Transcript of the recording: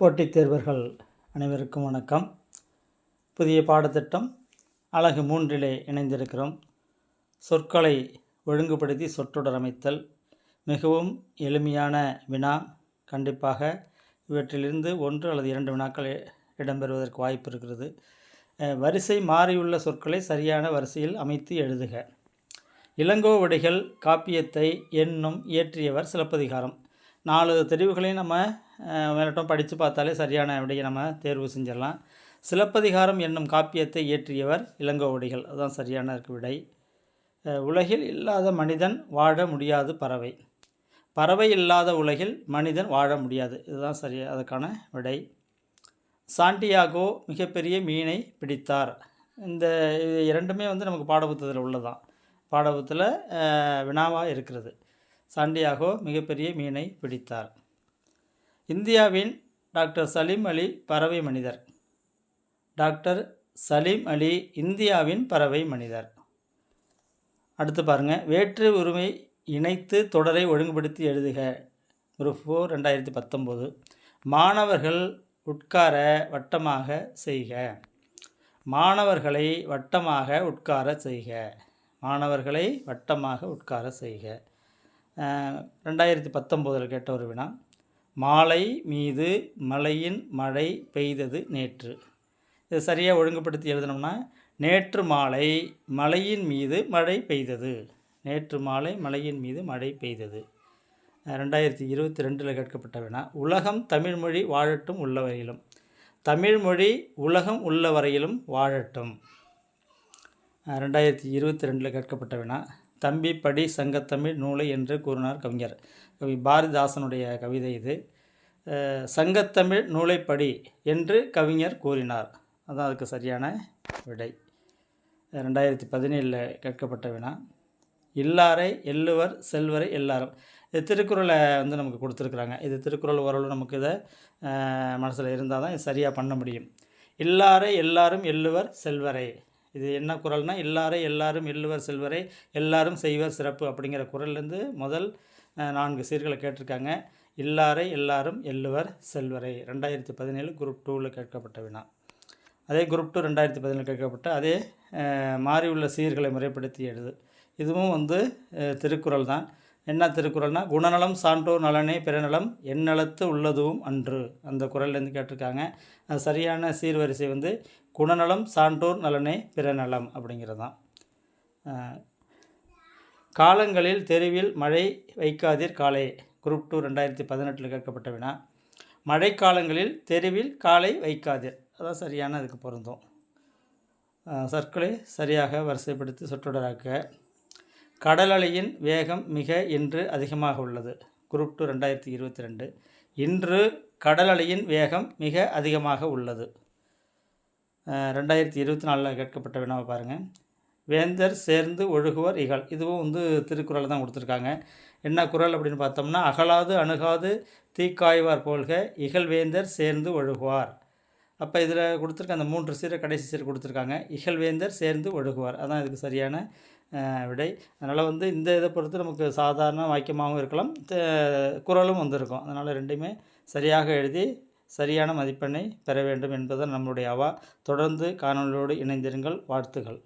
போட்டித் தேர்வர்கள் அனைவருக்கும் வணக்கம். புதிய பாடத்திட்டம் அழகு மூன்றிலே இணைந்திருக்கிறோம். சொற்களை ஒழுங்குபடுத்தி சொற்றொடர் அமைத்தல் மிகவும் எளிமையான வினா கண்டிப்பாக இவற்றிலிருந்து ஒன்று அல்லது இரண்டு வினாக்கள் இடம்பெறுவதற்கு வாய்ப்பு இருக்கிறது. வரிசை மாறியுள்ள சொற்களை சரியான வரிசையில் அமைத்து எழுதுக. இளங்கோவடிகள் காப்பியத்தை என்னும் இயற்றியவர் சிலப்பதிகாரம். நாலு தெரிவுகளையும் நம்ம மேலட்டும் படித்து பார்த்தாலே சரியான விடையை நம்ம தேர்வு செஞ்சிடலாம். சிலப்பதிகாரம் என்னும் காப்பியத்தை இயற்றியவர் இளங்கோவடிகள். அதுதான் சரியான இருக்கு விடை உலகில் இல்லாத மனிதன் வாழ முடியாது பறவை. பறவை இல்லாத உலகில் மனிதன் வாழ முடியாது. இதுதான் சரி அதுக்கான விடை. சாண்டியாகோ மிகப்பெரிய மீனை பிடித்தார். இந்த இது இரண்டுமே வந்து நமக்கு பாடப்புத்தகத்தில் உள்ளதான் பாடபுத்தத்தில் வினாவாக இருக்கிறது. சாண்டியாகோ மிகப்பெரிய மீனை பிடித்தார். இந்தியாவின் டாக்டர் சலீம் அலி பறவை மனிதர். டாக்டர் சலீம் அலி இந்தியாவின் பறவை மனிதர். அடுத்து பாருங்கள் வேற்று உரிமை இணைத்து தொடரை ஒழுங்குபடுத்தி எழுதுக. குரூப் ஃபோர் ரெண்டாயிரத்தி பத்தொம்போது. மாணவர்கள் உட்கார வட்டமாக செய்க. மாணவர்களை வட்டமாக உட்கார செய்க. மாணவர்களை வட்டமாக உட்கார செய்க. ரெண்டாயிரத்தி பத்தொம்போதில் கேட்ட ஒரு வினா மாலை மீது மலையின் மழை பெய்தது நேற்று. இது சரியாக ஒழுங்குபடுத்தி எழுதணும்னா நேற்று மாலை மலையின் மீது மழை பெய்தது. நேற்று மாலை மலையின் மீது மழை பெய்தது. ரெண்டாயிரத்தி இருபத்தி ரெண்டில் கேட்கப்பட்ட வினா உலகம் தமிழ்மொழி வாழட்டும் உள்ளவரையிலும். தமிழ்மொழி உலகம் உள்ள வரையிலும் வாழட்டும் ரெண்டாயிரத்தி இருபத்தி ரெண்டில் கேட்கப்பட்ட வினா தம்பி படி சங்கத்தமிழ் நூலை என்று கூறினார் கவிஞர். கவி பாரதிதாசனுடைய கவிதை இது. சங்கத்தமிழ் நூலைப்படி என்று கவிஞர் கூறினார். அதான் அதுக்கு சரியான விடை. ரெண்டாயிரத்தி பதினேழில் கேட்கப்பட்ட வினா. இல்லாரை எள்ளுவர் செல்வரை எல்லாரும். இது திருக்குறளை வந்து நமக்கு கொடுத்துருக்குறாங்க. இது திருக்குறள் ஓரளவு நமக்கு இதை மனசில் இருந்தால் தான் இது சரியாக பண்ண முடியும். இல்லாரை எல்லாரும் எள்ளுவர் செல்வரை. இது என்ன குறள்னா எல்லாரும் எல்லாரும் எள்ளுவர் செல்வரை எல்லாரும் செய்வர் சிறப்பு அப்படிங்கிற குரல்லேருந்து முதல் நான்கு சீர்களை கேட்டிருக்காங்க. எல்லாரை எல்லாரும் எள்ளுவர் செல்வரை ரெண்டாயிரத்தி பதினேழு குரூப் டூவில் கேட்கப்பட்ட வினா. அதே குரூப் டூ ரெண்டாயிரத்தி பதினேழு கேட்கப்பட்ட அதே மாறியுள்ள சீர்களை முறைப்படுத்தி எழுது. இதுவும் வந்து திருக்குறள் தான். என்ன திருக்குறள்னா குணநலம் சான்றோர் நலனே பிறநலம் எந்நலத்து உள்ளதுவும் அன்று அந்த குரல்லேருந்து கேட்டிருக்காங்க. அது சரியான சீர்வரிசை வந்து குணநலம் சான்றோர் நலனே பிறநலம் அப்படிங்கிறது தான் காலங்களில் தெருவில் மழை வைக்காதீர் காலை குரூப் டூ ரெண்டாயிரத்தி பதினெட்டில் கேட்கப்பட்ட வினா. மழைக்காலங்களில் தெருவில் காலை வைக்காதீர் அதான் சரியான அதுக்கு பொருந்தும். அஹ், சரியாக வரிசைப்படுத்தி சொற்றொடராக்க. கடல் அலையின் வேகம் மிக இன்று அதிகமாக உள்ளது. குரூப் டூ ரெண்டாயிரத்தி இருபத்தி ரெண்டு இன்று கடல் அலையின் வேகம் மிக அதிகமாக உள்ளது. ரெண்டாயிரத்தி இருபத்தி நாலில் கேட்கப்பட்ட வினாவை பாருங்கள் வேந்தர் சேர்ந்து ஒழுகுவர் இகழ். இதுவும் வந்து திருக்குறள் தான் கொடுத்துருக்காங்க. என்ன குறள் அப்படின்னு பார்த்தோம்னா அகலாது அணுகாது தீக்காய்வார் போல்க இகழ்வேந்தர் சேர்ந்து ஒழுகுவார். அப்போ இதில் கொடுத்துருக்க அந்த மூன்று சீரை கடைசி சீர் கொடுத்துருக்காங்க. இகழ்வேந்தர் சேர்ந்து ஒழுகுவார். அதான் இதுக்கு சரியான விடை. அதனால் வந்து இந்த இதை பொறுத்து நமக்கு சாதாரண வாக்கியமாகவும் இருக்கலாம். குரலும் குறளும் வந்திருக்கும். அதனால் ரெண்டையுமே சரியாக எழுதி சரியான மதிப்பெண்ணை பெற வேண்டும் என்பது நம்மளுடைய அவா. தொடர்ந்து காணொலியோடு இணைந்திருங்கள். வாழ்த்துகள்.